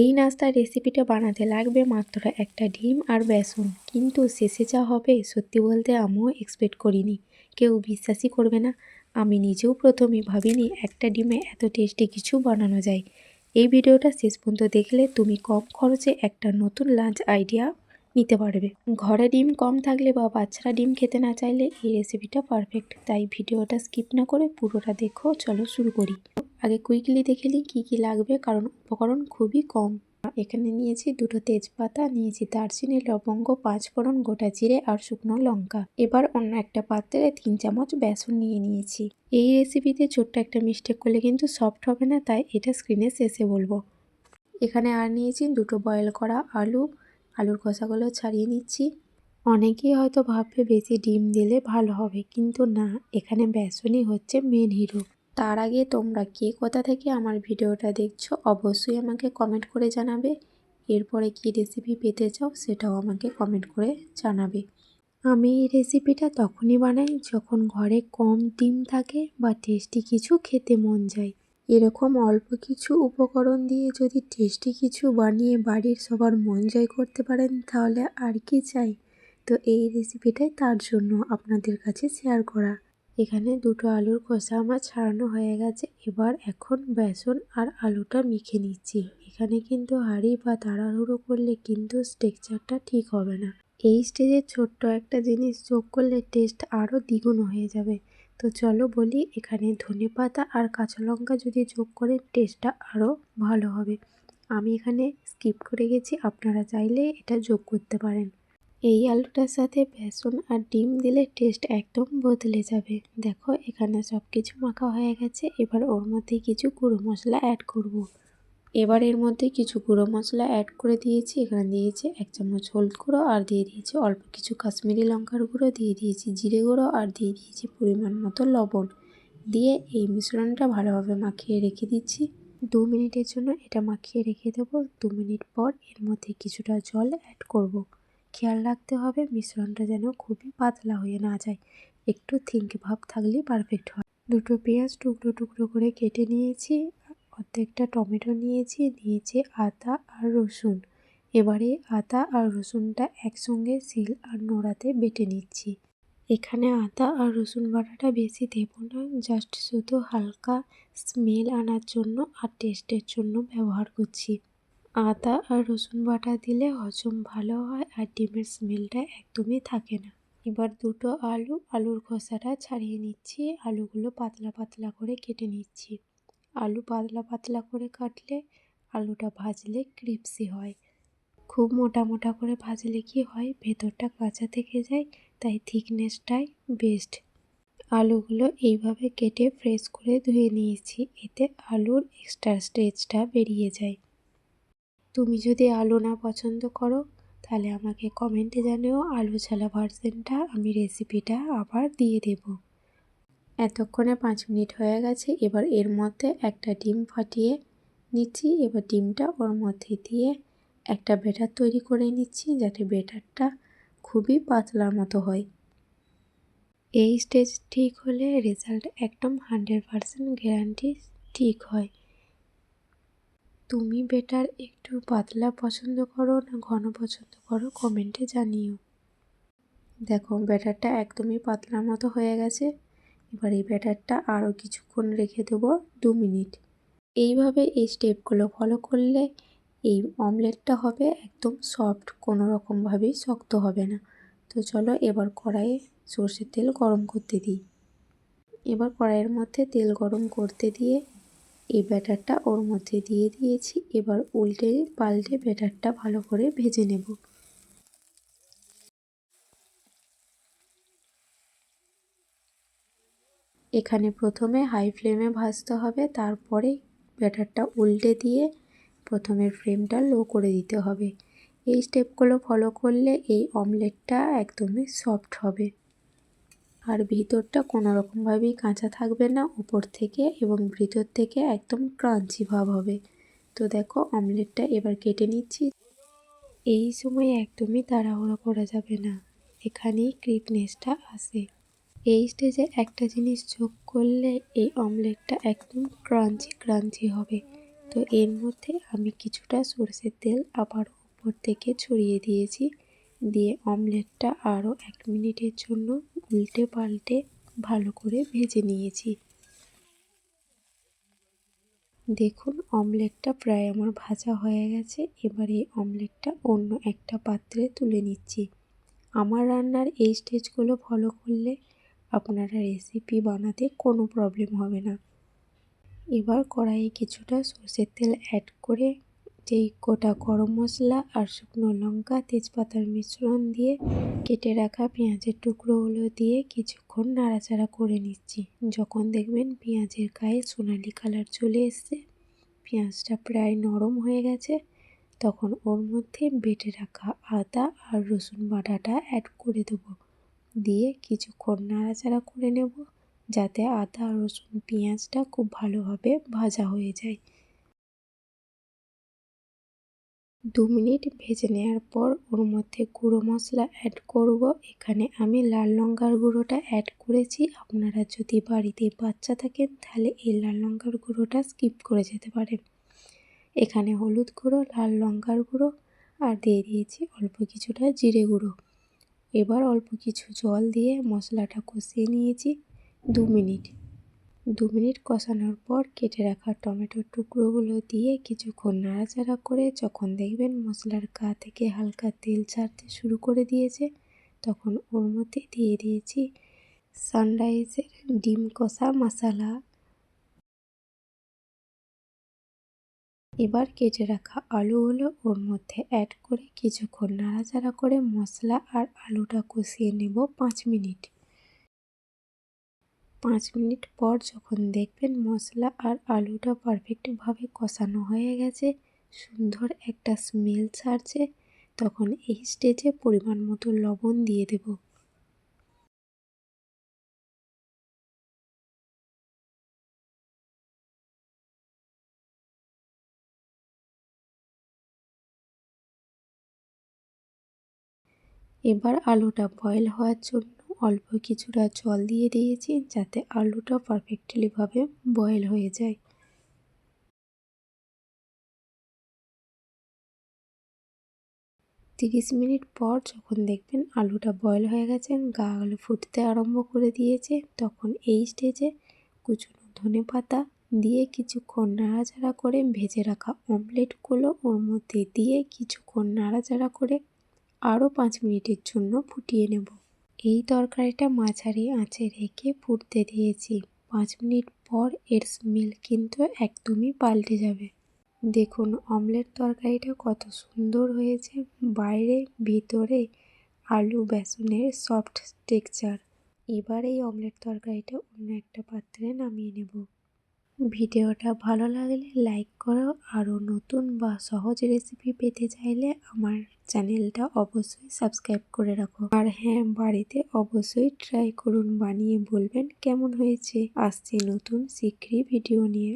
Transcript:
এই নাস্তার রেসিপিটা বানাতে লাগবে মাত্র একটা ডিম আর বেসন। কিন্তু শেষে যা হবে, সত্যি বলতে আমিও এক্সপেক্ট করিনি। কেউ বিশ্বাসই করবে না। আমি নিজেও প্রথমে ভাবিনি একটা ডিমে এত টেস্টি কিছু বানানো যায়। এই ভিডিওটা শেষ পর্যন্ত দেখলে তুমি কম খরচে একটা নতুন লাঞ্চ আইডিয়া নিতে পারবে। ঘরে ডিম কম থাকলে বা বাচ্চারা ডিম খেতে না চাইলে এই রেসিপিটা পারফেক্ট তাই ভিডিওটা স্কিপ না করে পুরোটা দেখো, চলো শুরু করি। আগে কুইকলি দেখে নিই কী কী লাগবে, কারণ উপকরণ খুবই কম। এখানে নিয়েছি দুটো তেজপাতা, নিয়েছি দারচিনি, লবঙ্গ, পাঁচফোড়ন, গোটা জিরে আর শুকনো লঙ্কা। এবার অন্য একটা পাত্রে তিন চামচ বেসন নিয়ে নিয়েছি। এই রেসিপিতে ছোট্ট একটা মিস্টেক করলে কিন্তু সফট হবে না, তাই এটা স্ক্রিনে শেষে বলব। এখানে আর নিয়েছি দুটো বয়েল করা আলু। আলুর খোসাগুলো ছাড়িয়ে নিচ্ছি। অনেকেই হয়তো ভাববে বেশি ডিম দিলে ভালো হবে, কিন্তু না, এখানে বেসনই হচ্ছে মেন হিরো তার আগে তোমরা কে কোথা থেকে আমার ভিডিওটা দেখছ অবশ্যই আমাকে কমেন্ট করে জানাবে। এরপরে কি রেসিপি পেতে চাও সেটাও আমাকে কমেন্ট করে জানাবে। আমি এই রেসিপিটা তখনই বানাই যখন ঘরে কম ডিম থাকে বা টেস্টি কিছু খেতে মন যায়। এরকম অল্প কিছু উপকরণ দিয়ে যদি টেস্টি কিছু বানিয়ে বাড়ির সবার মন জয় করতে পারেন তাহলে আর কি চাই? তো এই রেসিপিটাই তার জন্য আপনাদের কাছে শেয়ার করা। এখানে দুটো আলুর কষা আমার ছাড়ানো হয়ে গেছে। এবার এখন বেসন আর আলুটা মেখে নিচ্ছি। এখানে কিন্তু হাঁড়ি বা তাড়াহুড়ো করলে কিন্তু স্ট্রেকচারটা ঠিক হবে না। এই স্টেজে ছোট্ট একটা জিনিস যোগ করলে টেস্ট আরও দ্বিগুণ হয়ে যাবে। তো চলো বলি, এখানে ধনে পাতা আর কাঁচা লঙ্কা যদি যোগ করেন, টেস্টটা আরও ভালো হবে। আমি এখানে স্কিপ করে গেছি, আপনারা চাইলে এটা যোগ করতে পারেন। এই আলুটার সাথে বেসন আর ডিম দিলে টেস্ট একদম বদলে যাবে। দেখো, এখানে সব কিছু মাখা হয়ে গেছে। এবার ওর মধ্যে কিছু গুঁড়ো মশলা অ্যাড করব। এবার এর মধ্যে কিছু গুঁড়ো মশলা অ্যাড করে দিয়েছি। এখানে দিয়েছি এক চামচ হলুদ গুঁড়ো আর দিয়ে দিয়েছি অল্প কিছু কাশ্মীরি লঙ্কার গুঁড়ো, দিয়ে দিয়েছি জিরে গুঁড়ো আর দিয়ে দিয়েছি পরিমাণ মতো লবণ। দিয়ে এই মিশ্রণটা ভালোভাবে মাখিয়ে রেখে দিচ্ছি। দু মিনিটের জন্য এটা মাখিয়ে রেখে দেবো। দু মিনিট পর এর মধ্যে কিছুটা জল অ্যাড করব। খেয়াল রাখতে হবে, মিশ্রণটা যেন খুবই পাতলা হয়ে না যায়। একটু থিঙ্ক ভাব থাকলেই পারফেক্ট হয়। দুটো পেঁয়াজ টুকরো টুকরো করে কেটে নিয়েছি, অর্ধেকটা টমেটো নিয়েছি নিয়েছি আদা আর রসুন। এবারে আদা আর রসুনটা একসঙ্গে শিল আর নোড়াতে বেটে নিচ্ছি। এখানে আদা আর রসুন বাটাটা বেশি দেব না, জাস্ট শুধু হালকা স্মেল আনার জন্য আর টেস্টের জন্য ব্যবহার করছি। আদা আর রসুন বাটা দিলে হজম ভালো হয় আর ডিমের স্মেলটা একদমই থাকে না। এবার দুটো আলু, আলুর খোসাটা ছাড়িয়ে নিচ্ছি। আলুগুলো পাতলা পাতলা করে কেটে নিচ্ছি। আলু পাতলা পাতলা করে কাটলে আলুটা ভাজলে ক্রিপসি হয়। খুব মোটা মোটা করে ভাজলে কি হয়? ভেতরটা কাঁচা থেকে যায়, তাই থিকনেসটাই বেস্ট। আলুগুলো এইভাবে কেটে ফ্রেশ করে ধুয়ে নিয়েছি। এতে আলুর এক্সট্রা স্টেজটা বেরিয়ে যায়। তুমি যদি আলু না পছন্দ করো, তাহলে আমাকে কমেন্টে জানিও আলু ছালা ভার্সেনটা আমি রেসিপিটা আবার দিয়ে দেব। এতক্ষণে পাঁচ মিনিট হয়ে গেছে, এবার এর মধ্যে একটা ডিম ফাটিয়ে নিচ্ছি। এবার ডিমটা ওর মধ্যে দিয়ে একটা বেটার তৈরি করে নিচ্ছি, যাতে বেটারটা খুবই পাতলার মতো হয়। এই স্টেজ ঠিক হলে রেজাল্ট একদম হান্ড্রেড পারসেন্ট গ্যারান্টি ঠিক হয়। তুমি বেটার একটু পাতলা পছন্দ করো না ঘন পছন্দ করো কমেন্টে জানিও। দেখো ব্যাটারটা একদমই পাতলার মতো হয়ে গেছে। এবার এই ব্যাটারটা আরও কিছুক্ষণ রেখে দেবো দু মিনিট। এইভাবে এই স্টেপগুলো ফলো করলে এই অমলেটটা হবে একদম সফট কোনো রকমভাবেই শক্ত হবে না। তো চলো এবার কড়াইয়ে সর্ষের তেল গরম করতে দিই। এবার কড়াইয়ের মধ্যে তেল গরম করতে দিয়ে এই ব্যাটারটা ওর মধ্যে দিয়ে দিয়েছি। এবার উল্টে পাল্টে ব্যাটারটা ভালো করে ভেজে নেব। এখানে প্রথমে হাই ফ্লেমে ভাজতে হবে, তারপরে ব্যাটারটা উল্টে দিয়ে প্রথমে ফ্লেমটা লো করে দিতে হবে। এই স্টেপগুলো ফলো করলে এই অমলেটটা একদমই সফট হবে। আর ভিতরটা কোনো রকমভাবেই কাঁচা থাকবে না, উপর থেকে এবং ভিতর থেকে একদম ক্রাঞ্চি ভাব হবে। তো দেখো, অমলেটটা এবার কেটে নিচ্ছি। এই সময় একদমই তাড়াহুড়ো করা যাবে না। এখানেই ক্রিপনেসটা আসে। এই স্টেজে একটা জিনিস যোগ করলে এই অমলেটটা একদম ক্রাঞ্চি ক্রাঞ্চি হবে। তো এর মধ্যে আমি কিছুটা সরষের তেল আবার উপর থেকে ছড়িয়ে দিয়েছি। দিয়ে অমলেটটা আরও এক মিনিটের জন্য উল্টে পাল্টে ভালো করে ভেজে নিয়েছি। দেখুন, অমলেটটা প্রায় আমার ভাজা হয়ে গেছে। এবার এই অমলেটটা অন্য একটা পাত্রে তুলে নিচ্ছি। আমার রান্নার এই স্টেজগুলো ফলো করলে আপনারা রেসিপি বানাতে কোনো প্রবলেম হবে না। এবার কড়াইয়ে কিছুটা সর্ষের তেল অ্যাড করে যেই গোটা গরম মশলা আর শুকনো লঙ্কা, তেজপাতার মিশ্রণ দিয়ে কেটে রাখা পেঁয়াজের টুকরোগুলো দিয়ে কিছুক্ষণ নাড়াচাড়া করে নিচ্ছি। যখন দেখবেন পেঁয়াজের গায়ে সোনালি কালার চলে এসছে, পেঁয়াজটা প্রায় নরম হয়ে গেছে, তখন ওর মধ্যে বেটে রাখা আদা আর রসুন বাটাটা অ্যাড করে দেবো। দিয়ে কিছুক্ষণ নাড়াচাড়া করে নেব, যাতে আদা আর রসুন পেঁয়াজটা খুব ভালোভাবে ভাজা হয়ে যায়। দু মিনিট ভেজে নেওয়ার পর ওর মধ্যে গুঁড়ো মশলা অ্যাড করব। এখানে আমি লাল লঙ্কার গুঁড়োটা অ্যাড করেছি। আপনারা যদি বাড়িতে বাচ্চা থাকেন, তাহলে এই লাল লঙ্কার গুঁড়োটা স্কিপ করে যেতে পারেন। এখানে হলুদ গুঁড়ো, লাল লঙ্কার গুঁড়ো আর দিয়ে দিয়েছি অল্প কিছুটা জিরে গুঁড়ো। এবার অল্প কিছু জল দিয়ে মশলাটা কষিয়ে নিয়েছি দু মিনিট। দু মিনিট কষানোর পর কেটে রাখা টমেটোর টুকরোগুলো দিয়ে কিছুক্ষণ নাড়াচাড়া করে যখন দেখবেন মশলার গা থেকে হালকা তেল ছাড়তে শুরু করে দিয়েছে, তখন ওর মধ্যে দিয়ে দিয়েছি সানরাইজের ডিম কষা মশলা। এবার কেটে রাখা আলুগুলো ওর মধ্যে অ্যাড করে কিছুক্ষণ নাড়াচাড়া করে মশলা আর আলুটা কষিয়ে নেব পাঁচ মিনিট। পাঁচ মিনিট পর যখন দেখবেন মশলা আর আলুটা পারফেক্টভাবে কষানো হয়ে গেছে, সুন্দর একটা স্মেল ছাড়ছে, তখন এই স্টেজে পরিমাণ মতো লবণ দিয়ে দেব। এবার আলুটা বয়েল হওয়ার জন্য অল্প কিছুটা জল দিয়ে দিয়েছি যাতে আলুটা পারফেক্টলিভাবে বয়েল হয়ে যায়। তিরিশ মিনিট পর যখন দেখবেন আলুটা বয়েল হয়ে গেছে, গা আলু ফুটতে আরম্ভ করে দিয়েছে, তখন এই স্টেজে কুচুনো ধনে পাতা দিয়ে কিছুক্ষণ নাড়াচাড়া করে ভেজে রাখা অমলেটগুলো ওর মধ্যে দিয়ে কিছুক্ষণ নাড়াচাড়া করে আরও পাঁচ মিনিটের জন্য ফুটিয়ে নেব। এই তরকারিটা মাঝারি আঁচে রেখে ফুটতে দিয়েছি। পাঁচ মিনিট পর এর স্মেল কিন্তু একদমই পাল্টে যাবে। দেখুন অমলেট তরকারিটা কত সুন্দর হয়েছে। বাইরে, ভিতরে আলু বেসনের সফট টেক্সচার এবার এই অমলেট তরকারিটা অন্য একটা পাত্রে নামিয়ে নেব। ভিডিওটা ভালো লাগলে লাইক করো। আরও নতুন বা সহজ রেসিপি পেতে চাইলে আমার চ্যানেলটা অবশ্যই সাবস্ক্রাইব করে রাখো। আর হ্যাঁ বাড়িতে অবশ্যই ট্রাই করুন। বানিয়ে বলবেন কেমন হয়েছে। আসছে নতুন শিগগিরই ভিডিও নিয়ে।